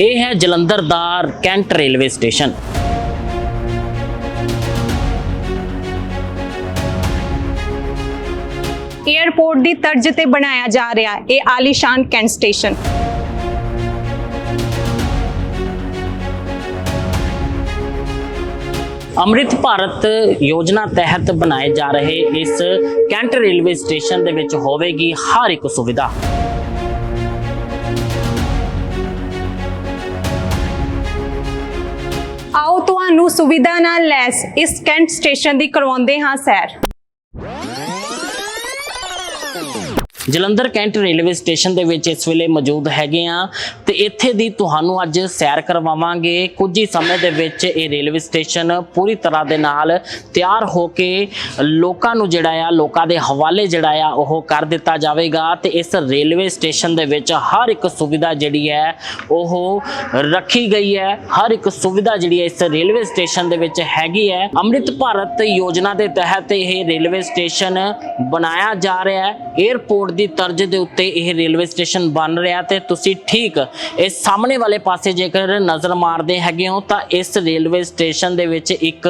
ਇਹ ਹੈ ਜਲੰਧਰ ਦਾ ਕੈਂਟ ਰੇਲਵੇ ਸਟੇਸ਼ਨ। ਏਅਰਪੋਰਟ ਦੀ ਤਰਜ਼ ਤੇ ਬਣਾਇਆ ਜਾ ਰਿਹਾ ਹੈ ਇਹ ਆਲੀਸ਼ਾਨ ਕੈਂਟ ਸਟੇਸ਼ਨ। ਅੰਮ੍ਰਿਤ ਭਾਰਤ ਯੋਜਨਾ ਤਹਿਤ ਬਣਾਏ ਜਾ ਰਹੇ ਇਸ ਕੈਂਟ ਰੇਲਵੇ ਸਟੇਸ਼ਨ ਦੇ ਵਿੱਚ ਹੋਵੇਗੀ ਹਰ ਇੱਕ ਸੁਵਿਧਾ। ਤੁਹਾਨੂੰ ਸੁਵਿਧਾ ਨਾਲ ਲੈਸ ਇਸ ਕੈਂਟ ਸਟੇਸ਼ਨ ਦੀ ਕਰਵਾਉਂਦੇ ਹਾਂ ਸੈਰ। ਜਲੰਧਰ ਕੈਂਟ ਰੇਲਵੇ ਸਟੇਸ਼ਨ ਦੇ ਵਿੱਚ ਇਸ ਵੇਲੇ ਮੌਜੂਦ ਹੈਗੇ ਆ ਤੇ ਇੱਥੇ ਦੀ ਤੁਹਾਨੂੰ ਅੱਜ ਸੈਰ ਕਰਵਾਵਾਂਗੇ। ਕੁਝ ਹੀ ਸਮੇਂ ਦੇ ਵਿੱਚ ਇਹ ਰੇਲਵੇ ਸਟੇਸ਼ਨ ਪੂਰੀ ਤਰ੍ਹਾਂ ਦੇ ਨਾਲ ਤਿਆਰ ਹੋ ਕੇ ਲੋਕਾਂ ਨੂੰ ਜਿਹੜਾ ਆ, ਲੋਕਾਂ ਦੇ ਹਵਾਲੇ ਜਿਹੜਾ ਆ, ਉਹ ਕਰ ਦਿੱਤਾ ਜਾਵੇਗਾ ਤੇ ਇਸ ਰੇਲਵੇ ਸਟੇਸ਼ਨ ਦੇ ਵਿੱਚ ਹਰ ਇੱਕ ਸੁਵਿਧਾ ਜਿਹੜੀ ਹੈ, ਉਹ ਰੱਖੀ ਗਈ ਹੈ। ਹਰ ਇੱਕ ਸੁਵਿਧਾ ਜਿਹੜੀ ਹੈ ਇਸ ਰੇਲਵੇ ਸਟੇਸ਼ਨ ਦੇ ਵਿੱਚ ਹੈਗੀ ਹੈ। ਅੰਮ੍ਰਿਤ ਭਾਰਤ ਯੋਜਨਾ ਦੇ ਤਹਿਤ ਇਹ ਰੇਲਵੇ ਸਟੇਸ਼ਨ ਬਣਾਇਆ ਜਾ ਰਿਹਾ ਹੈ। 에ਅਰਪੋਰਟ ਦੀ ਤਰਜ਼ ਦੇ ਉੱਤੇ ਇਹ ਰੇਲਵੇ ਸਟੇਸ਼ਨ ਬਣ ਰਿਹਾ ਤੇ ਤੁਸੀਂ ਠੀਕ ਇਸ ਸਾਹਮਣੇ ਵਾਲੇ ਪਾਸੇ ਜੇਕਰ ਨਜ਼ਰ ਮਾਰਦੇ ਹੈਗੇ ਹੋ ਤਾਂ ਇਸ ਰੇਲਵੇ ਸਟੇਸ਼ਨ ਦੇ ਵਿੱਚ ਇੱਕ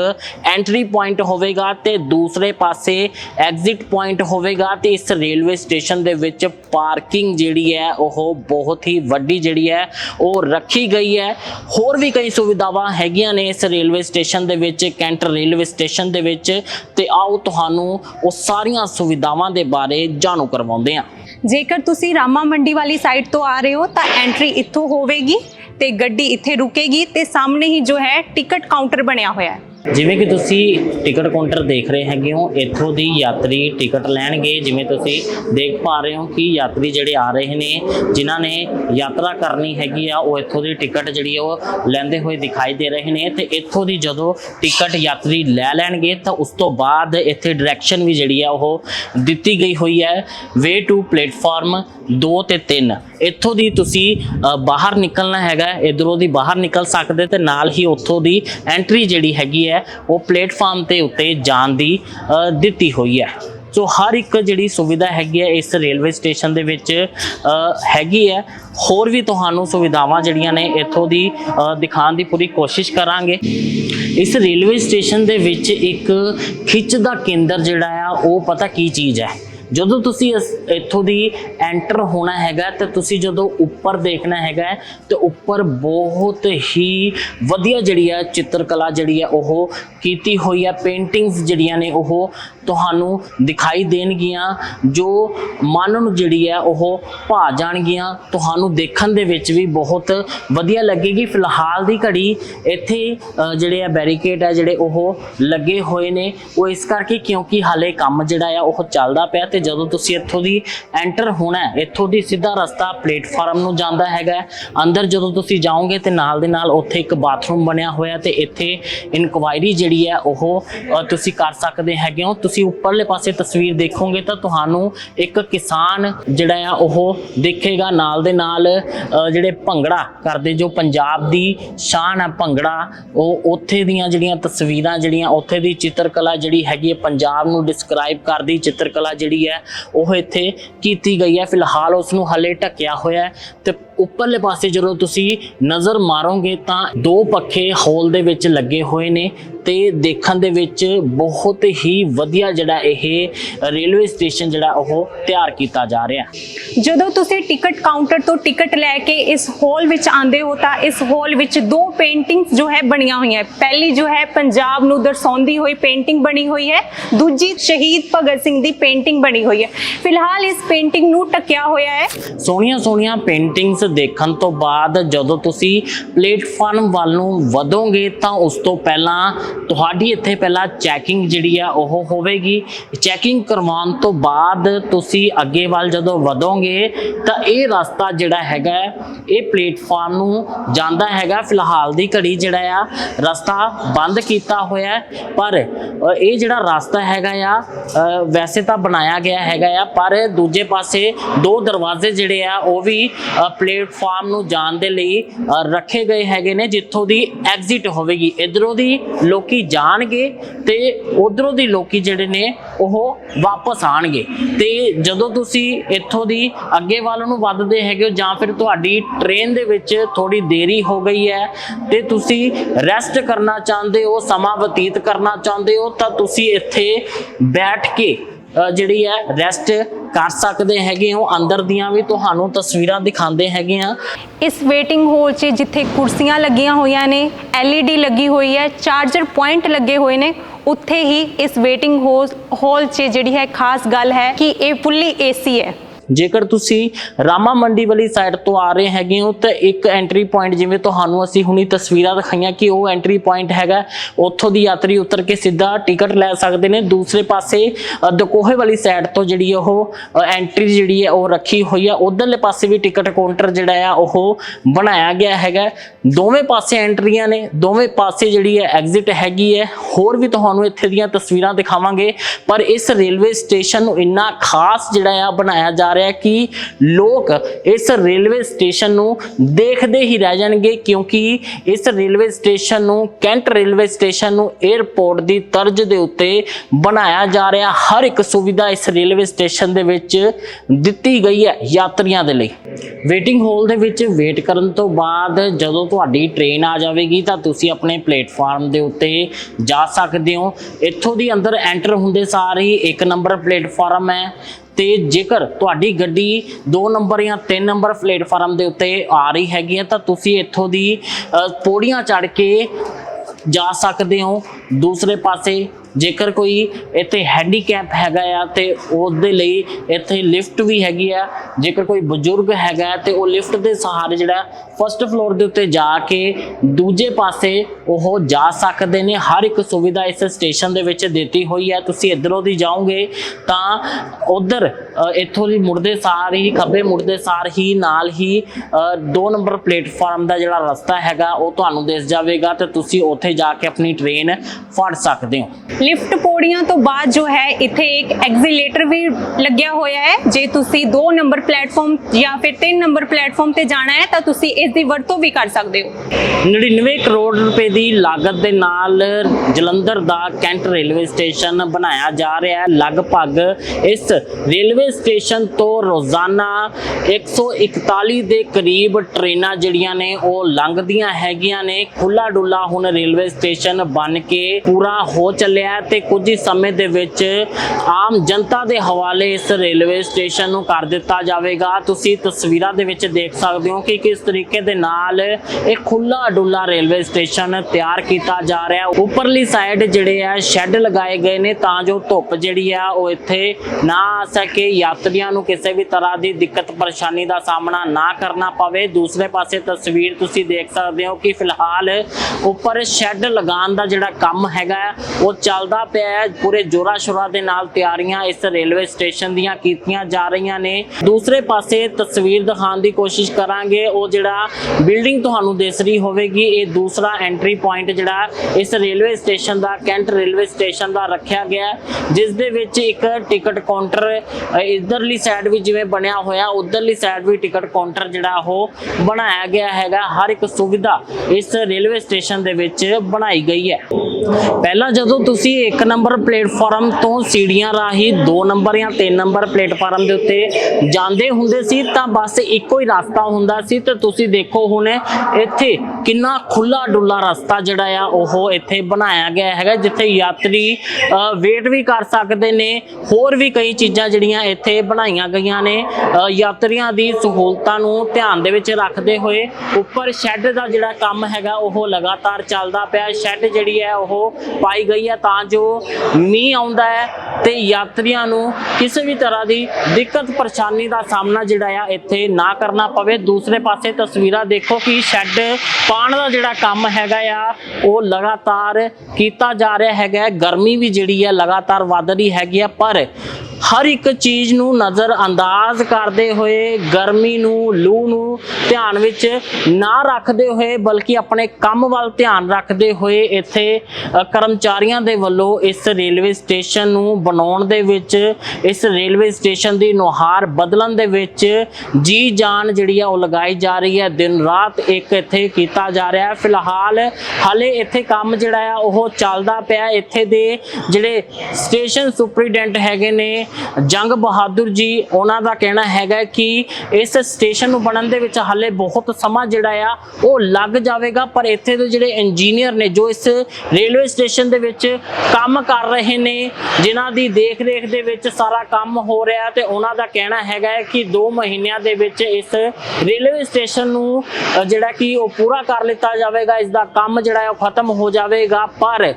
ਐਂਟਰੀ ਪੁਆਇੰਟ ਹੋਵੇਗਾ ਤੇ ਦੂਸਰੇ ਪਾਸੇ ਐਗਜ਼ਿਟ ਪੁਆਇੰਟ ਹੋਵੇਗਾ ਤੇ ਇਸ ਰੇਲਵੇ ਸਟੇਸ਼ਨ ਦੇ ਵਿੱਚ ਪਾਰਕਿੰਗ ਜਿਹੜੀ ਹੈ ਉਹ ਬਹੁਤ ਹੀ ਵੱਡੀ ਜਿਹੜੀ ਹੈ ਉਹ ਰੱਖੀ ਗਈ ਹੈ। ਹੋਰ ਵੀ ਕਈ ਸੁਵਿਧਾਵਾਂ ਹੈਗੀਆਂ ਨੇ ਇਸ ਰੇਲਵੇ ਸਟੇਸ਼ਨ ਦੇ ਵਿੱਚ, ਕੈਂਟ ਰੇਲਵੇ ਸਟੇਸ਼ਨ ਦੇ ਵਿੱਚ ਤੇ ਆਓ ਤੁਹਾਨੂੰ ਉਹ ਸਾਰੀਆਂ ਸੁਵਿਧਾਵਾਂ ਦੇ ਬਾਰੇ ਜਾਣੂ ਕਰਵਾਉਂਦੇ ਹਾਂ ਜੇਕਰ ਤੁਸੀਂ ਰਾਮਾ ਮੰਡੀ ਵਾਲੀ ਸਾਈਡ ਤੋਂ ਆ ਰਹੇ ਹੋ, ਤਾਂ ਐਂਟਰੀ ਇੱਥੋਂ ਹੋਵੇਗੀ ਤੇ ਗੱਡੀ ਇੱਥੇ ਰੁਕੇਗੀ ਤੇ ਸਾਹਮਣੇ ਹੀ ਜੋ ਹੈ ਟਿਕਟ ਕਾਊਂਟਰ ਬਣਿਆ ਹੋਇਆ ਹੈ। ਜਿਵੇਂ ਕਿ ਤੁਸੀਂ ਟਿਕਟ ਕਾਊਂਟਰ ਦੇਖ ਰਹੇ ਹੈਗੇ ਹੋ, ਇੱਥੋਂ ਦੀ ਯਾਤਰੀ ਟਿਕਟ ਲੈਣਗੇ। ਜਿਵੇਂ ਤੁਸੀਂ ਦੇਖ ਪਾ ਰਹੇ ਹੋ ਕਿ ਯਾਤਰੀ ਜਿਹੜੇ ਆ ਰਹੇ ਨੇ, ਜਿਨ੍ਹਾਂ ਨੇ ਯਾਤਰਾ ਕਰਨੀ ਹੈਗੀ ਆ, ਉਹ ਇੱਥੋਂ ਦੀ ਟਿਕਟ ਜਿਹੜੀ ਉਹ ਲੈਂਦੇ ਹੋਏ ਦਿਖਾਈ ਦੇ ਰਹੇ ਨੇ। ਤੇ ਇੱਥੋਂ ਦੀ ਜਦੋਂ ਟਿਕਟ ਯਾਤਰੀ ਲੈ ਲੈਣਗੇ, ਤਾਂ ਉਸ ਤੋਂ ਬਾਅਦ ਇੱਥੇ ਡਾਇਰੈਕਸ਼ਨ ਵੀ ਜਿਹੜੀ ਆ, ਉਹ ਦਿੱਤੀ ਗਈ ਹੋਈ ਹੈ। ਵੇ ਟੂ ਪਲੇਟਫਾਰਮ 2 ਤੇ 3 ਇੱਥੋਂ ਦੀ ਤੁਸੀਂ ਬਾਹਰ ਨਿਕਲਣਾ ਹੈਗਾ, ਇਧਰੋਂ ਦੀ ਬਾਹਰ ਨਿਕਲ ਸਕਦੇ ਤੇ ਨਾਲ ਹੀ ਉੱਥੋਂ ਦੀ ਐਂਟਰੀ ਜਿਹੜੀ ਹੈਗੀ ਹੈ, ਉਹ ਪਲੇਟਫਾਰਮ ਤੇ ਉੱਤੇ ਜਾਣ ਦੀ ਦਿੱਤੀ ਹੋਈ ਹੈ। ਸੋ ਹਰ ਇੱਕ ਜਿਹੜੀ ਸੁਵਿਧਾ ਹੈਗੀ ਹੈ, ਇਸ ਰੇਲਵੇ ਸਟੇਸ਼ਨ ਦੇ ਵਿੱਚ ਹੈਗੀ ਹੈ। ਹੋਰ ਵੀ ਤੁਹਾਨੂੰ ਸੁਵਿਧਾਵਾਂ ਜਿਹੜੀਆਂ ਨੇ, ਇੱਥੋਂ ਦੀ ਦਿਖਾਉਣ ਦੀ ਪੂਰੀ ਕੋਸ਼ਿਸ਼ ਕਰਾਂਗੇ। ਇਸ ਰੇਲਵੇ ਸਟੇਸ਼ਨ ਦੇ ਵਿੱਚ ਇੱਕ ਖਿੱਚ ਦਾ ਕੇਂਦਰ ਜਿਹੜਾ ਆ, ਉਹ ਪਤਾ ਕੀ ਚੀਜ਼ ਹੈ? ਜਦੋਂ ਤੁਸੀਂ ਇਸ- ਇੱਥੋਂ ਦੀ ਐਂਟਰ ਹੋਣਾ ਹੈਗਾ ਤੇ ਤੁਸੀਂ ਜਦੋਂ ਉੱਪਰ ਦੇਖਣਾ ਹੈਗਾ ਹੈ, ਤੇ ਉੱਪਰ ਬਹੁਤ ਹੀ ਵਧੀਆ ਜਿਹੜੀ ਆ ਚਿੱਤਰਕਲਾ ਜਿਹੜੀ ਹੈ ਉਹ ਕੀਤੀ ਹੋਈ ਹੈ ਪੇਂਟਿੰਗਸ ਜਿਹੜੀਆਂ ਨੇ ਉਹ ਤੁਹਾਨੂੰ ਦਿਖਾਈ ਦੇਣਗੀਆਂ ਜੋ ਮਨ ਨੂੰ ਜਿਹੜੀ ਹੈ ਉਹ ਭਾ ਜਾਣਗੀਆਂ। ਤੁਹਾਨੂੰ ਦੇਖਣ ਦੇ ਵਿੱਚ ਵੀ ਬਹੁਤ ਵਧੀਆ ਲੱਗੇਗੀ। ਫਿਲਹਾਲ ਦੀ ਘੜੀ ਇੱਥੇ ਜਿਹੜੇ ਆ ਬੈਰੀਕੇਡ ਆ ਜਿਹੜੇ ਉਹ ਲੱਗੇ ਹੋਏ ਨੇ। ਉਹ ਇਸ ਕਰਕੇ ਕਿਉਂਕਿ ਹਾਲੇ ਕੰਮ ਜਿਹੜਾ ਆ ਉਹ ਚੱਲਦਾ ਪਿਆ ਤੇ ਜਦੋਂ ਤੁਸੀਂ ਇੱਥੋਂ ਦੀ ਐਂਟਰ ਹੋਣਾ ਹੈ, ਇੱਥੋਂ ਦੀ ਸਿੱਧਾ ਰਸਤਾ ਪਲੇਟਫਾਰਮ ਨੂੰ ਜਾਂਦਾ ਹੈਗਾ ਅੰਦਰ ਜਦੋਂ ਤੁਸੀਂ ਜਾਓਗੇ ਤੇ ਨਾਲ ਦੇ ਨਾਲ ਉੱਥੇ ਇੱਕ ਬਾਥਰੂਮ ਬਣਿਆ ਹੋਇਆ ਤੇ ਇੱਥੇ ਇਨਕੁਆਇਰੀ ਜਿਹੜੀ ਹੈ ਉਹ ਤੁਸੀਂ ਕਰ ਸਕਦੇ ਹੈਗੇ ਹੋ। ਤੁਸੀਂ ਉੱਪਰਲੇ ਪਾਸੇ ਤਸਵੀਰ ਦੇਖੋਗੇ ਤਾਂ ਤੁਹਾਨੂੰ ਇੱਕ ਕਿਸਾਨ ਜਿਹੜਾ ਆ, ਉਹ ਦੇਖੇਗਾ। ਨਾਲ ਦੇ ਨਾਲ ਜਿਹੜੇ ਭੰਗੜਾ ਕਰਦੇ ਜੋ ਪੰਜਾਬ ਦੀ ਸ਼ਾਨ ਹੈ ਭੰਗੜਾ, ਉਹ ਉੱਥੇ ਦੀਆਂ ਜਿਹੜੀਆਂ ਤਸਵੀਰਾਂ ਜਿਹੜੀਆਂ, ਉੱਥੇ ਦੀ ਚਿੱਤਰਕਲਾ ਜਿਹੜੀ ਹੈਗੀ ਹੈ, ਪੰਜਾਬ ਨੂੰ ਡਿਸਕ੍ਰਾਈਬ ਕਰਦੀ ਚਿੱਤਰਕਲਾ ਜਿਹੜੀ ਹੈ ਉਹ ਇੱਥੇ ਕੀਤੀ ਗਈ ਹੈ। ਫਿਲਹਾਲ ਉਸ ਨੂੰ ਹਲੇ ਢੱਕਿਆ ਹੋਇਆ ਹੈ ਤੇ ਉੱਪਰਲੇ ਪਾਸੇ ਜਦੋਂ ਤੁਸੀਂ ਨਜ਼ਰ ਮਾਰੋਗੇ ਤਾਂ ਦੋ ਪੱਖੇ ਹਾਲ ਦੇ ਵਿੱਚ ਲੱਗੇ ਹੋਏ ਨੇ ਤੇ ਦੇਖਣ ਦੇ ਵਿੱਚ ਬਹੁਤ ਹੀ ਵਧੀਆ ਜਿਹੜਾ ਇਹ ਰੇਲਵੇ ਸਟੇਸ਼ਨ ਜਿਹੜਾ ਉਹ ਤਿਆਰ ਕੀਤਾ ਜਾ ਰਿਹਾ ਜਦੋਂ ਤੁਸੀਂ ਟਿਕਟ ਕਾਊਂਟਰ ਤੋਂ ਟਿਕਟ ਲੈ ਕੇ ਇਸ ਹਾਲ ਵਿੱਚ ਆਂਦੇ ਹੋ ਤਾਂ ਇਸ ਹਾਲ ਵਿੱਚ ਦੋ ਪੇਂਟਿੰਗਸ ਜੋ ਹੈ ਬਣੀਆਂ ਹੋਈਆਂ ਪਹਿਲੀ ਜੋ ਹੈ ਪੰਜਾਬ ਨੂੰ ਦਰਸਾਉਂਦੀ ਹੋਈ ਪੇਂਟਿੰਗ ਬਣੀ ਹੋਈ ਹੈ। ਦੂਜੀ ਸ਼ਹੀਦ ਭਗਤ ਸਿੰਘ ਦੀ ਪੇਂਟਿੰਗ ਬਣੀ ਹੋਈ ਹੈ। ਫਿਲਹਾਲ ਇਸ ਪੇਂਟਿੰਗ ਨੂੰ ਟਕਿਆ ਹੋਇਆ ਹੈ। ਸੋਹਣੀਆਂ ਸੋਹਣੀਆਂ ਪੇਂਟਿੰਗਸ ਦੇਖਣ ਤੋਂ ਬਾਅਦ ਜਦੋਂ ਤੁਸੀਂ ਪਲੇਟਫਾਰਮ ਵੱਲ ਨੂੰ ਵਧੋਗੇ ਤਾਂ ਉਸ ਤੋਂ ਪਹਿਲਾਂ ਤੁਹਾਡੀ ਇੱਥੇ ਪਹਿਲਾਂ ਚੈਕਿੰਗ ਜਿਹੜੀ ਆ ਉਹ ਹੋਵੇਗੀ। ਚੈਕਿੰਗ ਕਰਵਾਉਣ ਤੋਂ ਬਾਅਦ ਤੁਸੀਂ ਅੱਗੇ ਵੱਲ ਜਦੋਂ ਵਧੋਗੇ ਤਾਂ ਇਹ ਰਸਤਾ ਜਿਹੜਾ ਹੈਗਾ ਇਹ ਪਲੇਟਫਾਰਮ ਨੂੰ ਜਾਂਦਾ ਹੈਗਾ। ਫਿਲਹਾਲ ਦੀ ਘੜੀ ਜਿਹੜਾ ਆ ਰਸਤਾ ਬੰਦ ਕੀਤਾ ਹੋਇਆ ਪਰ ਇਹ ਜਿਹੜਾ ਰਸਤਾ ਹੈਗਾ ਆ ਵੈਸੇ ਤਾਂ ਬਣਾਇਆ ਗਿਆ ਹੈਗਾ ਆ ਪਰ ਦੂਜੇ ਪਾਸੇ ਦੋ ਦਰਵਾਜ਼ੇ ਜਿਹੜੇ ਆ ਉਹ ਵੀ ਅ, ਪਲੇਟ ਪਲੇਟਫਾਰਮ ਨੂੰ ਜਾਣ ਦੇ ਲਈ ਰੱਖੇ ਗਏ ਹੈਗੇ ਨੇ, ਜਿੱਥੋਂ ਦੀ ਐਗਜ਼ਿਟ ਹੋਵੇਗੀ। ਇਧਰੋਂ ਦੀ ਲੋਕੀ ਜਾਣਗੇ ਤੇ ਉਧਰੋਂ ਦੀ ਲੋਕੀ ਜਿਹੜੇ ਨੇ, ਉਹ ਵਾਪਸ ਆਣਗੇ। ਤੇ ਜਦੋਂ ਤੁਸੀਂ ਇੱਥੋਂ ਦੀ ਅੱਗੇ ਵੱਲ ਨੂੰ ਵੱਧਦੇ ਹੈਗੇ ਹੋ, ਜਾਂ ਫਿਰ ਤੁਹਾਡੀ ਟ੍ਰੇਨ ਦੇ ਵਿੱਚ ਥੋੜੀ ਦੇਰੀ ਹੋ ਗਈ ਹੈ, ਤੇ ਤੁਸੀਂ ਰੈਸਟ ਕਰਨਾ ਚਾਹੁੰਦੇ ਹੋ, ਸਮਾਂ ਬਤੀਤ ਕਰਨਾ ਚਾਹੁੰਦੇ ਹੋ, ਤਾਂ ਤੁਸੀਂ ਇੱਥੇ ਬੈਠ ਕੇ ਜਿਹੜੀ ਹੈ ਰੈਸਟ ਕਰ ਸਕਦੇ ਹੈਗੇ ਹੋ। ਅੰਦਰ ਦੀਆਂ ਵੀ ਤੁਹਾਨੂੰ ਤਸਵੀਰਾਂ ਦਿਖਾਉਂਦੇ ਹੈਗੇ ਆ ਇਸ ਵੇਟਿੰਗ ਹਾਲ 'ਚ ਜਿੱਥੇ ਕੁਰਸੀਆਂ ਲੱਗੀਆਂ ਹੋਈਆਂ ਨੇ, LED ਲੱਗੀ ਹੋਈ ਹੈ ਚਾਰਜਰ ਪੁਆਇੰਟ ਲੱਗੇ ਹੋਏ ਨੇ, ਉੱਥੇ ਹੀ ਇਸ ਵੇਟਿੰਗ ਹਾਲ 'ਚ ਜਿਹੜੀ ਹੈ, ਖਾਸ ਗੱਲ ਹੈ ਕਿ ਇਹ ਫੁੱਲੀ ਏਸੀ ਹੈ। ਜੇਕਰ ਤੁਸੀਂ ਰਾਮਾ ਮੰਡੀ ਵਾਲੀ ਸਾਈਡ ਤੋਂ ਆ ਰਹੇ ਹੈਗੇ ਹੋ, ਤਾਂ ਇੱਕ ਐਂਟਰੀ ਪੁਆਇੰਟ ਜਿਵੇਂ ਤੁਹਾਨੂੰ ਅਸੀਂ ਹੁਣੀ ਤਸਵੀਰਾਂ ਦਿਖਾਈਆਂ ਕਿ ਉਹ ਐਂਟਰੀ ਪੁਆਇੰਟ ਹੈਗਾ ਉੱਥੋਂ ਦੀ ਯਾਤਰੀ ਉਤਰ ਕੇ ਸਿੱਧਾ ਟਿਕਟ ਲੈ ਸਕਦੇ ਨੇ। ਦੂਸਰੇ ਪਾਸੇ ਦਕੋਹੇ ਵਾਲੀ ਸਾਈਡ ਤੋਂ ਜਿਹੜੀ ਉਹ ਐਂਟਰੀ ਜਿਹੜੀ ਹੈ ਉਹ ਰੱਖੀ ਹੋਈ ਆ। ਉਧਰਲੇ ਪਾਸੇ ਵੀ ਟਿਕਟ ਕਾਊਂਟਰ ਜਿਹੜਾ ਆ, ਉਹ ਬਣਾਇਆ ਗਿਆ ਹੈਗਾ ਦੋਵੇਂ ਪਾਸੇ ਐਂਟਰੀਆਂ ਨੇ। ਦੋਵੇਂ ਪਾਸੇ ਜਿਹੜੀ ਹੈ ਐਗਜ਼ਿਟ ਹੈਗੀ ਹੈ। ਹੋਰ ਵੀ ਤੁਹਾਨੂੰ ਇੱਥੇ ਦੀਆਂ ਤਸਵੀਰਾਂ ਦਿਖਾਵਾਂਗੇ, ਪਰ ਇਸ ਰੇਲਵੇ ਸਟੇਸ਼ਨ ਨੂੰ ਇੰਨਾ ਖਾਸ ਜਿਹੜਾ ਆ ਬਣਾਇਆ ਜਾ ਰਿਹਾ ਕਿ ਲੋਕ ਇਸ ਰੇਲਵੇ ਸਟੇਸ਼ਨ ਨੂੰ ਦੇਖਦੇ ਹੀ ਰਹਿ ਜਾਣਗੇ, ਕਿਉਂਕਿ ਇਸ ਰੇਲਵੇ ਸਟੇਸ਼ਨ ਨੂੰ, ਕੈਂਟ ਰੇਲਵੇ ਸਟੇਸ਼ਨ ਨੂੰ 에ਅਰਪੋਰਟ ਦੀ ਤਰਜ਼ ਦੇ ਉੱਤੇ ਬਣਾਇਆ ਜਾ ਰਿਹਾ, ਹਰ ਇੱਕ ਸੁਵਿਧਾ ਇਸ ਰੇਲਵੇ ਸਟੇਸ਼ਨ ਦੇ ਵਿੱਚ ਦਿੱਤੀ ਗਈ ਹੈ ਯਾਤਰੀਆਂ ਦੇ ਲਈ। ਵੇਟਿੰਗ ਹਾਲ ਦੇ ਵਿੱਚ ਵੇਟ ਕਰਨ ਤੋਂ ਬਾਅਦ ਜਦੋਂ ਤੁਹਾਡੀ ਟ੍ਰੇਨ ਆ ਜਾਵੇਗੀ, ਤਾਂ ਤੁਸੀਂ ਆਪਣੇ ਪਲੇਟਫਾਰਮ ਦੇ ਉੱਤੇ ਜਾ ਸਕਦੇ ਹੋ। ਇੱਥੋਂ ਦੀ ਅੰਦਰ ਐਂਟਰ ਹੁੰਦੇ ਸਾਰ ਹੀ ਇੱਕ ਨੰਬਰ ਪਲੇਟਫਾਰਮ ਹੈ ਤੇ ਜੇਕਰ ਤੁਹਾਡੀ ਗੱਡੀ 2 ਨੰਬਰ ਜਾਂ 3 ਨੰਬਰ ਪਲੇਟਫਾਰਮ ਦੇ ਉੱਤੇ ਆ ਰਹੀ ਹੈਗੀ ਹੈ ਤਾਂ ਤੁਸੀਂ ਇੱਥੋਂ ਦੀ ਅ, ਪੌੜੀਆਂ ਚੜ੍ਹ ਕੇ ਜਾ ਸਕਦੇ ਹੋ। ਦੂਸਰੇ ਪਾਸੇ ਜੇਕਰ ਕੋਈ ਇੱਥੇ ਹੈਂਡੀਕੈਪ ਹੈਗਾ ਆ ਤੇ ਉਹਦੇ ਲਈ ਇੱਥੇ ਲਿਫਟ ਵੀ ਹੈਗੀ ਆ, ਜੇਕਰ ਕੋਈ ਬਜ਼ੁਰਗ ਹੈਗਾ ਤੇ ਉਹ ਲਿਫਟ ਦੇ ਸਹਾਰੇ ਜਿਹੜਾ ਫਸਟ ਫਲੋਰ ਦੇ ਉੱਤੇ ਜਾ ਕੇ ਦੂਜੇ ਪਾਸੇ ਉਹ ਜਾ ਸਕਦੇ ਨੇ, ਹਰ ਇੱਕ ਸੁਵਿਧਾ ਇਸ ਸਟੇਸ਼ਨ ਦੇ ਵਿੱਚ ਦਿੱਤੀ ਹੋਈ ਹੈ ਤੁਸੀਂ ਇਧਰੋਂ ਦੀ ਜਾਓਗੇ ਤਾਂ ਉਧਰ ਇੱਥੋਂ ਦੀ ਮੁੜਦੇ ਸਾਰ ਹੀ, ਖੱਬੇ ਮੁੜਦੇ ਸਾਰ ਹੀ, ਨਾਲ ਹੀ 2 ਨੰਬਰ ਪਲੇਟਫਾਰਮ ਦਾ ਜਿਹੜਾ ਰਸਤਾ ਹੈਗਾ, ਉਹ ਤੁਹਾਨੂੰ ਦਿਸ ਜਾਵੇਗਾ ਤੇ ਤੁਸੀਂ ਉੱਥੇ ਜਾ ਕੇ ਆਪਣੀ ਟ੍ਰੇਨ ਫੜ ਸਕਦੇ ਹੋ। ਲਿਫਟ ਪੌੜੀਆਂ ਤੋਂ ਬਾਅਦ ਜੋ ਹੈ, ਇੱਥੇ ਇੱਕ ਐਗਜ਼ੀਲੇਟਰ ਵੀ ਲੱਗਿਆ ਹੋਇਆ ਹੈ। ਜੇ ਤੁਸੀਂ 2 ਨੰਬਰ ਪਲੇਟਫਾਰਮ ਜਾਂ ਫਿਰ 3 ਨੰਬਰ ਪਲੇਟਫਾਰਮ ਤੇ ਜਾਣਾ ਹੈ, ਤਾਂ ਤੁਸੀਂ ਇਸ ਦੀ ਵਰਤੋਂ ਵੀ ਕਰ ਸਕਦੇ ਹੋ। 99 ਕਰੋੜ ਰੁਪਏ ਦੀ ਲਾਗਤ ਦੇ ਨਾਲ ਜਲੰਧਰ ਦਾ ਕੈਂਟ ਰੇਲਵੇ ਸਟੇਸ਼ਨ ਬਣਾਇਆ ਜਾ ਰਿਹਾ ਹੈ। ਲਗਭਗ ਇਸ ਰੇਲਵੇ ਸਟੇਸ਼ਨ ਤੋਂ ਰੋਜ਼ਾਨਾ 141 ਦੇ ਕਰੀਬ ਟ੍ਰੇਨਾਂ ਜਿਹੜੀਆਂ ਨੇ, ਉਹ ਲੰਘਦੀਆਂ ਹੈਗੀਆਂ ਨੇ। ਖੁੱਲਾ ਡੁੱਲਾ ਹੁਣ ਰੇਲਵੇ ਸਟੇਸ਼ਨ ਬਣ ਕੇ ਪੂਰਾ ਹੋ ਚੱਲਿਆ ਹੈ ਤੇ ਕੁਝ ਹੀ ਸਮੇਂ ਦੇ ਵਿੱਚ ਆਮ ਜਨਤਾ ਦੇ ਹਵਾਲੇ ਇਸ ਰੇਲਵੇ ਸਟੇਸ਼ਨ ਨੂੰ ਕਰ ਦਿੱਤਾ ਜਾਵੇਗਾ। ਤੁਸੀਂ ਤਸਵੀਰਾਂ ਦੇ ਵਿੱਚ ਦੇਖ ਸਕਦੇ ਹੋ ਕਿ ਕਿਸ ਤਰੀਕੇ ਦੇ ਨਾਲ ਇਹ ਖੁੱਲਾ ਡੁੱਲਾ ਰੇਲਵੇ ਸਟੇਸ਼ਨ ਤਿਆਰ ਕੀਤਾ ਜਾ ਰਿਹਾ ਹੈ। ਉੱਪਰਲੀ ਸਾਈਡ ਜਿਹੜੇ ਆ, ਸ਼ੈੱਡ ਲਗਾਏ ਗਏ ਨੇ ਤਾਂ ਜੋ ਧੁੱਪ ਜਿਹੜੀ ਆ, ਉਹ ਇੱਥੇ ਨਾ ਆ ਸਕੇ। ਯਾਤਰੀਆਂ ਨੂੰ ਕਿਸੇ ਵੀ ਤਰ੍ਹਾਂ ਦੀ ਦਿੱਕਤ ਪਰੇਸ਼ਾਨੀ ਦਾ ਸਾਹਮਣਾ ਨਾ ਕਰਨਾ ਪਵੇ। ਦੂਸਰੇ ਪਾਸੇ ਤਸਵੀਰ ਤੁਸੀਂ ਦੇਖ ਸਕਦੇ ਹੋ ਕਿ ਫਿਲਹਾਲ ਉੱਪਰ ਸ਼ੈੱਡ ਲਗਾਉਣ ਦਾ ਜਿਹੜਾ ਕੰਮ ਹੈਗਾ, ਉਹ ਉਹ ਚੱਲਦਾ ਪਿਆ ਹੈ। ਪੂਰੇ ਜੋਰਾ ਸ਼ੋਰਾ ਦੇ ਨਾਲ ਤਿਆਰੀਆਂ ਇਸ ਰੇਲਵੇ ਸਟੇਸ਼ਨ ਦੀਆਂ ਕੀਤੀਆਂ ਜਾ ਰਹੀਆਂ ਨੇ। ਦੂਸਰੇ ਪਾਸੇ ਤਸਵੀਰ ਦਿਖਾਉਣ ਦੀ ਕੋਸ਼ਿਸ਼ ਕਰਾਂਗੇ। ਉਹ ਜਿਹੜਾ ਬਿਲਡਿੰਗ ਤੁਹਾਨੂੰ ਦਿਸ ਰਹੀ ਹੋਵੇਗੀ ਇਹ ਦੂਸਰਾ ਐਂਟਰੀ ਪੁਆਇੰਟ ਜਿਹੜਾ ਇਸ ਰੇਲਵੇ ਸਟੇਸ਼ਨ ਦਾ ਕੈਂਟ ਰੇਲਵੇ ਸਟੇਸ਼ਨ ਦਾ ਰੱਖਿਆ ਗਿਆ ਜਿਸ ਦੇ ਵਿੱਚ ਇੱਕ ਟਿਕਟ ਕਾਊਂਟਰ ਅ, ਇਧਰਲੀ ਸਾਈਡ ਵੀ ਜਿਵੇਂ ਬਣਿਆ ਹੋਇਆ ਉਧਰਲੀ ਸਾਈਡ ਵੀ ਟਿਕਟ ਕਾਊਂਟਰ ਜਿਹੜਾ ਉਹ ਬਣਾਇਆ ਗਿਆ ਹੈਗਾ। ਹਰ ਇੱਕ ਸੁਵਿਧਾ ਇਸ ਰੇਲਵੇ ਸਟੇਸ਼ਨ ਦੇ ਵਿੱਚ ਬਣਾਈ ਗਈ ਹੈ। ਪਹਿਲਾਂ ਜਦੋਂ ਤੁਸੀਂ ਇੱਕ ਨੰਬਰ ਪਲੇਟਫਾਰਮ ਤੋਂ ਸੀੜੀਆਂ ਰਾਹੀਂ 2 ਨੰਬਰ ਜਾਂ 3 ਨੰਬਰ ਪਲੇਟਫਾਰਮ ਦੇ ਉੱਤੇ ਜਾਂਦੇ ਹੁੰਦੇ ਸੀ, ਤਾਂ ਬਸ ਇੱਕੋ ਹੀ ਰਸਤਾ ਹੁੰਦਾ ਸੀ ਤੇ ਤੁਸੀਂ ਦੇਖੋ ਹੁਣ ਇੱਥੇ ਕਿੰਨਾ ਖੁੱਲਾ ਡੁੱਲਾ ਰਸਤਾ ਜਿਹੜਾ ਆ, ਉਹ ਇੱਥੇ ਬਣਾਇਆ ਗਿਆ ਹੈਗਾ, ਜਿੱਥੇ ਯਾਤਰੀ ਵੇਟ ਵੀ ਕਰ ਸਕਦੇ ਨੇ, ਹੋਰ ਵੀ ਕਈ ਚੀਜ਼ਾਂ ਜਿਹੜੀਆਂ ਇੱਥੇ ਬਣਾਈਆਂ ਗਈਆਂ ਨੇ ਯਾਤਰੀਆਂ ਦੀ ਸਹੂਲਤਾਂ ਨੂੰ ਧਿਆਨ ਦੇ ਵਿੱਚ ਰੱਖਦੇ ਹੋਏ, ਉੱਪਰ ਸ਼ੈੱਡ ਦਾ ਜਿਹੜਾ ਕੰਮ ਹੈਗਾ, ਉਹ ਲਗਾਤਾਰ ਚੱਲਦਾ ਪਿਆ, ਸ਼ੈੱਡ ਜਿਹੜੀ ਹੈ, ਉਹ ਪਾਈ ਗਈ ਹੈ ਤਾਂ ਜੋ ਮੀਂਹ ਆਉਂਦਾ ਹੈ ਤੇ ਯਾਤਰੀਆਂ ਨੂੰ ਕਿਸੇ ਵੀ ਤਰ੍ਹਾਂ ਦੀ ਦਿੱਕਤ ਪਰੇਸ਼ਾਨੀ ਦਾ ਸਾਹਮਣਾ ਜਿਹੜਾ ਆ ਇੱਥੇ ਨਾ ਕਰਨਾ ਪਵੇ। ਦੂਸਰੇ ਪਾਸੇ ਤਸਵੀਰਾਂ ਦੇਖੋ ਕਿ ਸ਼ੈੱਡ ਪਾਣ ਦਾ ਜਿਹੜਾ ਕੰਮ ਹੈਗਾ ਆ, ਉਹ ਲਗਾਤਾਰ ਕੀਤਾ ਜਾ ਰਿਹਾ ਹੈਗਾ। ਗਰਮੀ ਵੀ ਜਿਹੜੀ ਹੈ ਲਗਾਤਾਰ ਵੱਧ ਰਹੀ ਹੈਗੀ ਆ, ਪਰ ਹਰ ਇੱਕ ਚੀਜ਼ ਨੂੰ ਨਜ਼ਰ ਅੰਦਾਜ਼ ਕਰਦੇ ਹੋਏ, ਗਰਮੀ ਨੂੰ, ਲੂ ਨੂੰ ਧਿਆਨ ਵਿੱਚ ਨਾ ਰੱਖਦੇ ਹੋਏ, ਬਲਕਿ ਆਪਣੇ ਕੰਮ ਵੱਲ ਧਿਆਨ ਰੱਖਦੇ ਹੋਏ ਇੱਥੇ ਕਰਮਚਾਰੀਆਂ ਦੇ ਵੱਲੋਂ ਇਸ ਰੇਲਵੇ ਸਟੇਸ਼ਨ ਨੂੰ ਬਣਾਉਣ ਦੇ ਵਿੱਚ, ਇਸ ਰੇਲਵੇ ਸਟੇਸ਼ਨ ਦੀ ਨੁਹਾਰ ਬਦਲਣ ਦੇ ਵਿੱਚ ਜੀ ਜਾਨ ਜਿਹੜੀ ਆ ਉਹ ਲਗਾਈ ਜਾ ਰਹੀ ਹੈ। ਦਿਨ ਰਾਤ ਇੱਕ ਇੱਥੇ ਕੀਤਾ ਜਾ ਰਿਹਾ ਹੈ। ਫਿਲਹਾਲ ਹਾਲੇ ਇੱਥੇ ਕੰਮ ਜਿਹੜਾ ਆ ਉਹ ਚੱਲਦਾ ਪਿਆ। ਇੱਥੇ ਦੇ ਜਿਹੜੇ ਸਟੇਸ਼ਨ ਸੁਪਰੀਡੈਂਟ ਹੈਗੇ ਨੇ ਜੰਗ ਬਹਾਦਰ ਜੀ, ਉਹਨਾਂ ਦਾ ਕਹਿਣਾ ਹੈਗਾ ਕਿ ਇਸ ਸਟੇਸ਼ਨ ਨੂੰ ਬਣਨ ਦੇ ਵਿੱਚ ਹਾਲੇ ਬਹੁਤ ਸਮਾਂ ਜਿਹੜਾ ਆ, ਉਹ ਲੱਗ ਜਾਵੇਗਾ। ਪਰ ਇੱਥੇ ਦੇ ਜਿਹੜੇ ਇੰਜੀਨੀਅਰ ਨੇ, ਜੋ ਇਸ ਰੇਲਵੇ ਸਟੇਸ਼ਨ ਦੇ ਵਿੱਚ ਕੰਮ ਕਰ ਰਹੇ ਨੇ, ਜਿਨ੍ਹਾਂ ਦੀ ਦੇਖ ਰੇਖ ਦੇ ਵਿੱਚ ਸਾਰਾ ਕੰਮ ਹੋ ਰਿਹਾ ਤੇ ਉਹਨਾਂ ਦਾ ਕਹਿਣਾ ਹੈਗਾ ਹੈ ਕਿ 2 ਮਹੀਨਿਆਂ ਦੇ ਵਿੱਚ ਇਸ ਰੇਲਵੇ ਸਟੇਸ਼ਨ ਨੂੰ ਜਿਹੜਾ ਕਿ ਉਹ ਪੂਰਾ ਕਰ ਲਿੱਤਾ ਜਾਵੇਗਾ। ਇਸ ਦਾ ਕੰਮ ਜਿਹੜਾ ਹੈ, ਉਹ ਖਤਮ ਹੋ ਜਾਵੇਗਾ। ਪਰ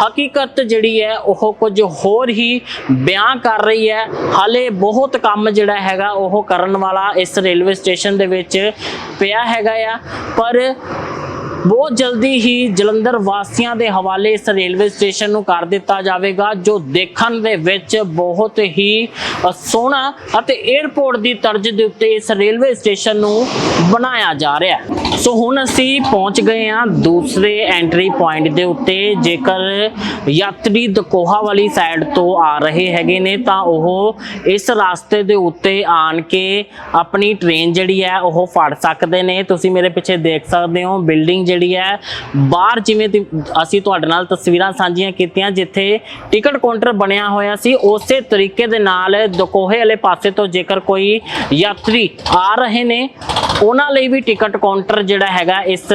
ਹਕੀਕਤ ਜਿਹੜੀ ਹੈ, ਉਹ ਕੁਝ ਹੋਰ ਹੀ ਬਿਆਨ ਕਰ ਰਹੀ ਹੈ। ਹਾਲੇ ਬਹੁਤ ਕੰਮ ਜਿਹੜਾ ਹੈਗਾ ਉਹ ਕਰਨ ਵਾਲਾ ਇਸ ਰੇਲਵੇ ਸਟੇਸ਼ਨ ਦੇ ਵਿੱਚ ਪਿਆ ਹੈਗਾ ਆ। ਪਰ ਬਹੁਤ ਜਲਦੀ ਹੀ ਜਲੰਧਰ ਵਾਸੀਆਂ ਦੇ ਹਵਾਲੇ ਇਸ ਰੇਲਵੇ ਸਟੇਸ਼ਨ ਨੂੰ ਕਰ ਦਿੱਤਾ ਜਾਵੇਗਾ, ਜੋ ਦੇਖਣ ਦੇ ਵਿੱਚ ਬਹੁਤ ਹੀ ਸੋਹਣਾ ਅਤੇ 에ਅਰਪੋਰਟ ਦੀ ਤਰਜ਼ ਦੇ ਉੱਤੇ ਇਸ ਰੇਲਵੇ ਸਟੇਸ਼ਨ ਨੂੰ ਬਣਾਇਆ ਜਾ ਰਿਹਾ ਹੈ। ਸੋ ਹੁਣ ਅਸੀਂ ਪਹੁੰਚ ਗਏ ਹਾਂ ਦੂਸਰੇ ਐਂਟਰੀ ਪੁਆਇੰਟ ਦੇ ਉੱਤੇ। ਜੇਕਰ ਯਾਤਰੀ ਦਕੋਹਾ ਵਾਲੀ ਸਾਈਡ ਤੋਂ ਆ ਰਹੇ ਹੈਗੇ ਨੇ, ਤਾਂ ਉਹ ਇਸ ਰਸਤੇ ਦੇ ਉੱਤੇ ਆਣ ਕੇ ਆਪਣੀ ਟ੍ਰੇਨ ਜਿਹੜੀ ਹੈ, ਉਹ ਫੜ ਸਕਦੇ ਨੇ। ਤੁਸੀਂ ਮੇਰੇ ਪਿੱਛੇ ਦੇਖ ਸਕਦੇ ਹੋ ਬਿਲਡਿੰਗ ਜਿਹੜੀ ਹੈ, ਬਾਹਰ ਜਿਵੇਂ ਅਸੀਂ ਤੁਹਾਡੇ ਨਾਲ ਤਸਵੀਰਾਂ ਸਾਂਝੀਆਂ ਕੀਤੀਆਂ, ਜਿੱਥੇ ਟਿਕਟ ਕਾਊਂਟਰ ਬਣਿਆ ਹੋਇਆ ਸੀ, ਉਸੇ ਤਰੀਕੇ ਦੇ ਨਾਲ ਦਕੋਹੇ ਵਾਲੇ ਪਾਸੇ ਤੋਂ ਜੇਕਰ ਕੋਈ ਯਾਤਰੀ ਆ ਰਹੇ ਨੇ, ਉਹਨਾਂ ਲਈ ਵੀ ਟਿਕਟ ਕਾਊਂਟਰ ਜਿਹੜਾ ਹੈਗਾ ਇਸ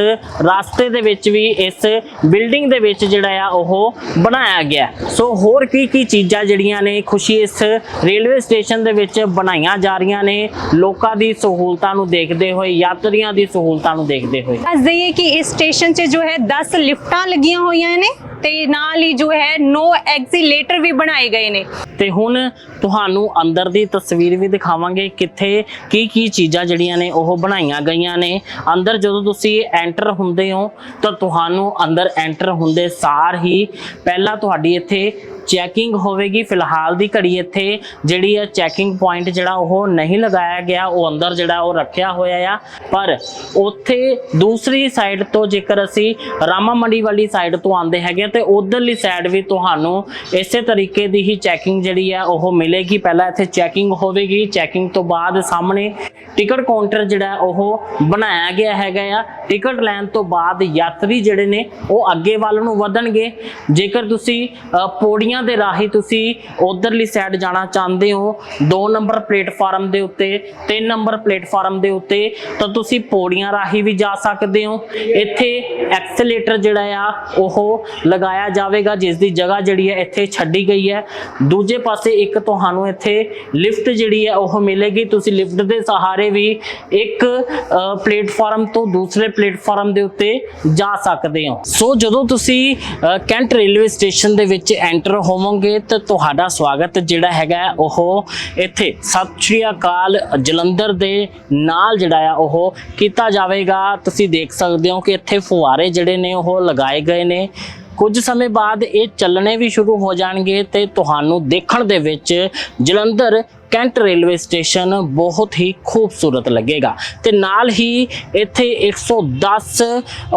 ਰਾਸਤੇ ਦੇ ਵਿੱਚ ਵੀ, ਇਸ ਬਿਲਡਿੰਗ ਦੇ ਵਿੱਚ ਜਿਹੜਾ ਆ ਉਹ ਬਣਾਇਆ ਗਿਆ ਸੋ ਹੋਰ ਕੀ ਕੀ ਚੀਜ਼ਾਂ ਜਿਹੜੀਆਂ ਨੇ ਖੁਸ਼ੀ ਇਸ ਰੇਲਵੇ ਸਟੇਸ਼ਨ ਦੇ ਵਿੱਚ ਬਣਾਈਆਂ ਜਾ ਰਹੀਆਂ ਨੇ, ਲੋਕਾਂ ਦੀ ਸਹੂਲਤਾਂ ਨੂੰ ਦੇਖਦੇ ਹੋਏ, ਯਾਤਰੀਆਂ ਦੀ ਸਹੂਲਤਾਂ ਨੂੰ ਦੇਖਦੇ ਹੋਏ? ਦੱਸ ਦਈਏ ਕਿ ਇਸ ਸਟੇਸ਼ਨ 'ਚ ਜੋ ਹੈ 10 ਲਿਫਟਾਂ ਲੱਗੀਆਂ ਹੋਈਆਂ ਨੇ। ਤੇ ਨਾਲ ਹੀ ਜੋ ਹੈ ਨੋ ਐਕਸੀਲੇਟਰ ਵੀ ਬਣਾਏ ਗਏ ਨੇ। ਤੇ ਹੁਣ ਤੁਹਾਨੂੰ ਅੰਦਰ ਦੀ ਤਸਵੀਰ ਵੀ ਦਿਖਾਵਾਂਗੇ ਕਿੱਥੇ ਕੀ ਕੀ ਚੀਜ਼ਾਂ ਜਿਹੜੀਆਂ ਨੇ ਉਹ ਬਣਾਈਆਂ ਗਈਆਂ ਨੇ। ਅੰਦਰ ਜਦੋਂ ਤੁਸੀਂ ਐਂਟਰ ਹੁੰਦੇ ਹੋ ਤਾਂ ਤੁਹਾਨੂੰ ਅੰਦਰ ਐਂਟਰ ਹੁੰਦੇ ਸਾਰ ਹੀ ਪਹਿਲਾਂ ਤੁਹਾਡੀ ਇੱਥੇ ਚੈਕਿੰਗ ਹੋਵੇਗੀ ਫਿਲਹਾਲ ਦੀ ਘੜੀ ਇੱਥੇ, ਜਿਹੜੀ ਹੈ ਚੈਕਿੰਗ ਪੁਆਇੰਟ ਜਿਹੜਾ ਉਹ ਨਹੀਂ ਲਗਾਇਆ ਗਿਆ, ਉਹ ਅੰਦਰ ਜਿਹੜਾ ਉਹ ਰੱਖਿਆ ਹੋਇਆ ਆ। ਪਰ ਉੱਥੇ ਦੂਸਰੀ ਸਾਈਡ ਤੋਂ ਜੇਕਰ ਅਸੀਂ ਰਾਮਾ ਮੰਡੀ ਵਾਲੀ ਸਾਈਡ ਤੋਂ ਆਉਂਦੇ ਹੈਗੇ ਆ, ਤੇ ਉਧਰਲੀ ਸਾਈਡ ਵੀ ਤੁਹਾਨੂੰ ਇਸੇ ਤਰੀਕੇ ਦੀ ਹੀ ਚੈਕਿੰਗ ਜਿਹੜੀ ਆ ਉਹ ਮਿਲੇਗੀ। ਪਹਿਲਾਂ ਇੱਥੇ ਚੈਕਿੰਗ ਹੋਵੇਗੀ, ਚੈਕਿੰਗ ਤੋਂ ਬਾਅਦ ਸਾਹਮਣੇ ਟਿਕਟ ਕਾਊਂਟਰ ਜਿਹੜਾ ਉਹ ਬਣਾਇਆ ਗਿਆ ਹੈਗਾ ਆ। ਟਿਕਟ ਲੈਣ ਤੋਂ ਬਾਅਦ ਯਾਤਰੀ ਜਿਹੜੇ ਨੇ, ਉਹ ਅੱਗੇ ਵੱਲ ਨੂੰ ਵਧਣਗੇ। ਜੇਕਰ ਤੁਸੀਂ ਪੌੜੀਆਂ ਪੌੜੀਆਂ ਦੇ ਰਾਹੀਂ ਤੁਸੀਂ ਉਧਰਲੀ ਸਾਈਡ ਜਾਣਾ ਚਾਹੁੰਦੇ ਹੋ। 2 ਨੰਬਰ ਪਲੇਟਫਾਰਮ ਦੇ ਉੱਤੇ 3 ਨੰਬਰ ਪਲੇਟਫਾਰਮ ਦੇ ਉੱਤੇ ਤਾਂ ਤੁਸੀਂ ਪੌੜੀਆਂ ਰਾਹੀਂ ਵੀ ਜਾ ਸਕਦੇ ਹੋ। ਇੱਥੇ ਐਕਸਲੇਟਰ ਜਿਹੜਾ ਆ, ਉਹ ਲਗਾਇਆ ਜਾਵੇਗਾ ਜਿਸ ਦੀ ਜਗ੍ਹਾ ਜਿਹੜੀ ਹੈ ਇੱਥੇ ਛੱਡੀ ਗਈ ਹੈ। ਦੂਜੇ ਪਾਸੇ ਇੱਕ ਤੁਹਾਨੂੰ ਇੱਥੇ ਲਿਫਟ ਜਿਹੜੀ ਹੈ, ਉਹ ਮਿਲੇਗੀ। ਤੁਸੀਂ ਲਿਫਟ ਦੇ ਸਹਾਰੇ ਵੀ ਇੱਕ ਪਲੇਟਫਾਰਮ ਤੋਂ ਦੂਸਰੇ ਪਲੇਟਫਾਰਮ ਦੇ ਉੱਤੇ ਜਾ ਸਕਦੇ ਹੋ। ਸੋ ਜਦੋਂ ਤੁਸੀਂ ਕੈਂਟ ਰੇਲਵੇ ਸਟੇਸ਼ਨ ਦੇ ਵਿੱਚ ਐਂਟਰ ਹੋਵੋਗੇ ਤਾਂ ਤੁਹਾਡਾ ਸਵਾਗਤ ਜਿਹੜਾ ਹੈਗਾ ਉਹ ਇੱਥੇ। ਸਤਿ ਸ਼੍ਰੀ ਅਕਾਲ ਜਲੰਧਰ ਦੇ ਨਾਲ ਜਿਹੜਾ ਆ ਉਹ ਕੀਤਾ ਜਾਵੇਗਾ। ਤੁਸੀਂ ਦੇਖ ਸਕਦੇ ਹੋ ਕਿ ਇੱਥੇ ਫੁਆਰੇ ਜਿਹੜੇ ਨੇ ਉਹ ਲਗਾਏ ਗਏ ਨੇ। ਕੁਝ ਸਮੇਂ ਬਾਅਦ ਇਹ ਚੱਲਣੇ ਵੀ ਸ਼ੁਰੂ ਹੋ ਜਾਣਗੇ ਤੇ ਤੁਹਾਨੂੰ ਦੇਖਣ ਦੇ ਵਿੱਚ ਜਲੰਧਰ ਕੈਂਟ ਰੇਲਵੇ ਸਟੇਸ਼ਨ ਬਹੁਤ ਹੀ ਖੂਬਸੂਰਤ ਲੱਗੇਗਾ। ਤੇ ਨਾਲ ਹੀ ਇੱਥੇ 110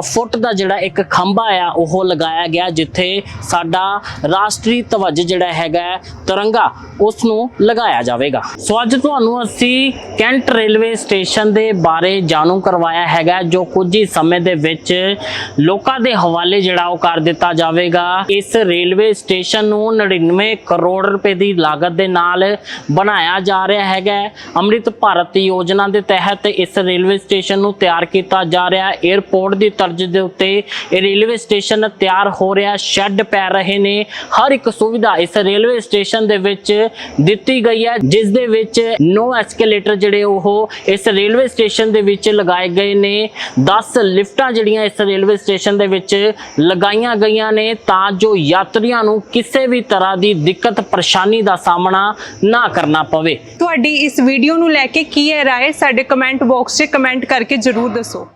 ਫੁੱਟ ਦਾ ਜਿਹੜਾ ਇੱਕ ਖੰਭਾ ਆ, ਉਹ ਲਗਾਇਆ ਗਿਆ ਜਿੱਥੇ ਸਾਡਾ ਰਾਸ਼ਟਰੀ ਧਵਜ ਜਿਹੜਾ ਹੈਗਾ ਤਿਰੰਗਾ ਉਸ ਨੂੰ ਲਗਾਇਆ ਜਾਵੇਗਾ। ਸੋ ਅੱਜ ਤੁਹਾਨੂੰ ਅਸੀਂ ਕੈਂਟ ਰੇਲਵੇ ਸਟੇਸ਼ਨ ਦੇ ਬਾਰੇ ਜਾਣੂ ਕਰਵਾਇਆ ਹੈਗਾ, ਜੋ ਕੁਝ ਹੀ ਸਮੇਂ ਦੇ ਵਿੱਚ ਲੋਕਾਂ ਦੇ ਹਵਾਲੇ ਜਿਹੜਾ ਉਹ ਕਰ ਦਿੱਤਾ ਜਾਵੇਗਾ। ਇਸ ਰੇਲਵੇ ਸਟੇਸ਼ਨ ਨੂੰ 99 ਕਰੋੜ ਰੁਪਏ ਦੀ ਲਾਗਤ ਦੇ ਨਾਲ ਬਣਾਇਆ ਜਾ ਰਿਹਾ ਹੈਗਾ ਅੰਮ੍ਰਿਤ ਭਾਰਤ ਯੋਜਨਾ ਦੇ ਤਹਿਤ ਇਸ ਰੇਲਵੇ ਸਟੇਸ਼ਨ ਨੂੰ ਤਿਆਰ ਕੀਤਾ ਜਾ ਰਿਹਾ ਹੈ। 에ਅਰਪੋਰਟ ਦੀ ਤਰਜ਼ ਦੇ ਉੱਤੇ ਇਹ ਰੇਲਵੇ ਸਟੇਸ਼ਨ ਤਿਆਰ ਹੋ ਰਿਹਾ ਸ਼ੈੱਡ ਪੈ ਰਹੇ ਨੇ। ਹਰ ਇੱਕ ਸੁਵਿਧਾ ਇਸ ਰੇਲਵੇ ਸਟੇਸ਼ਨ ਦੇ ਵਿੱਚ ਦਿੱਤੀ ਗਈ ਹੈ। ਜਿਸ ਦੇ ਵਿੱਚ ਨੋ ਐਸਕੇਲੇਟਰ ਜਿਹੜੇ ਉਹ ਇਸ ਰੇਲਵੇ ਸਟੇਸ਼ਨ ਦੇ ਵਿੱਚ ਲਗਾਏ ਗਏ ਨੇ। 10 ਲਿਫਟਾਂ ਜਿਹੜੀਆਂ ਇਸ ਰੇਲਵੇ ਸਟੇਸ਼ਨ ਦੇ ਵਿੱਚ ਲਗਾਈਆਂ ਗਈਆਂ ਨੇ ਤਾਂ ਜੋ ਯਾਤਰੀਆਂ ਨੂੰ ਕਿਸੇ ਵੀ ਤਰ੍ਹਾਂ ਦੀ ਦਿੱਕਤ ਪਰੇਸ਼ਾਨੀ ਦਾ ਸਾਹਮਣਾ ਨਾ ਕਰਨਾ ਪਵੇ ਤੁਹਾਡੀ ਇਸ ਵੀਡੀਓ ਨੂੰ ਲੈ ਕੇ ਕੀ ਹੈ ਰਾਏ? ਸਾਡੇ ਕਮੈਂਟ ਬਾਕਸ 'ਚ ਕਮੈਂਟ ਕਰਕੇ ਜਰੂਰ ਦੱਸੋ।